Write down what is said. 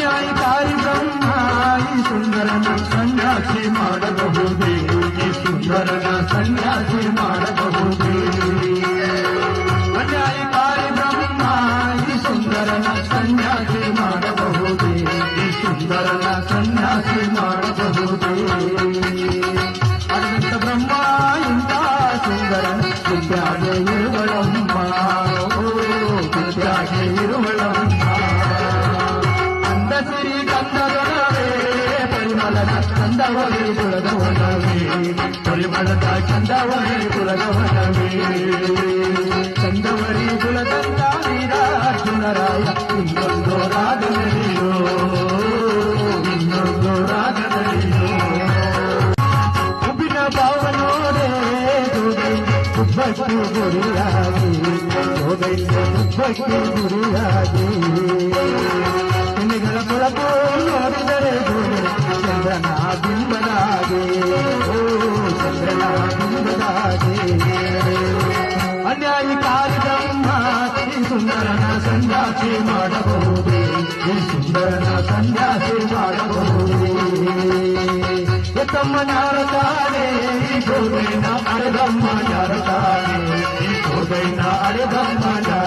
ಅನ್ಯಾಯಕಾರಿ ಬ್ರಹ್ಮ ಈ ಸುಂದರನ ಸನ್ಯಾಸಿ ಮಾಡಬಹುದೇ? ಈ ಸುಂದರನ ಸನ್ಯಾಸಿ ಮಾಡಬಹುದೇ? ಅನ್ಯಾಯಕಾರಿ ಬ್ರಹ್ಮ ಈ ಸುಂದರನ ಸನ್ಯಾಸಿ ಮಾಡಬಹುದೇ? ಈ ಸುಂದರನ ಸನ್ಯಾಸಿ ಮಾಡಬಹುದೇ? ಅನಂತ ಬ್ರಹ್ಮ ಇಂಥ ಸುಂದರನ ವಿದ್ಯಾಗೆ ಇರುವಳಮ್ಮ. ವಿದ್ಯಾಗೆ ಇರುವಳಮ್ಮ. ಪರಿಮಳದ ಕಂದವಗೆ ಕುಲದವನವೇ ಪರಿಮಳದ ಕಂದವಗೆ ಕುಲದವನವೇ ಕಂದವರಿ ಕುಲದಂತ ವೀರಾರ್ಜುನರಾಯ ಇನ್ನೊಂದು ರಾಗದಲ್ಲಿಯೋ ಇನ್ನೊಂದು ರಾಗದಲ್ಲಿಯೋ ಉಬ್ಬಿನ ಭಾವನೋಡೆ ಉಬ್ಬಕ್ಕೆ ಗುರಿಯಾಗಿ ಹೋಗೈತೆ ಉಬ್ಬಕ್ಕೆ ಗುರಿಯಾಗಿ ಚಂದ್ರನ ಬಿಂಬದಾಗೆ ಓ ಚಂದ್ರನ ಬಿಂಬದಾಗೆ ಅನ್ಯಾಯಕಾರಿ ಬ್ರಹ್ಮ ಈ ಸುಂದರನ ಸನ್ಯಾಸಿ ಮಾಡಬಹುದೇ ಈ ಸುಂದರನ ಸನ್ಯಾಸಿ ಮಾಡಬಹುದೇ ಎತ್ತಮ್ಮ ನಾರತಾನೆ ಈ ಗೋದೈನ ಅರೆದಮ್ಮ ನಾರತಾನೆ ಈ ಗೋದೈನ ಅರೆದಮ್ಮ ನಾರತಾನೆ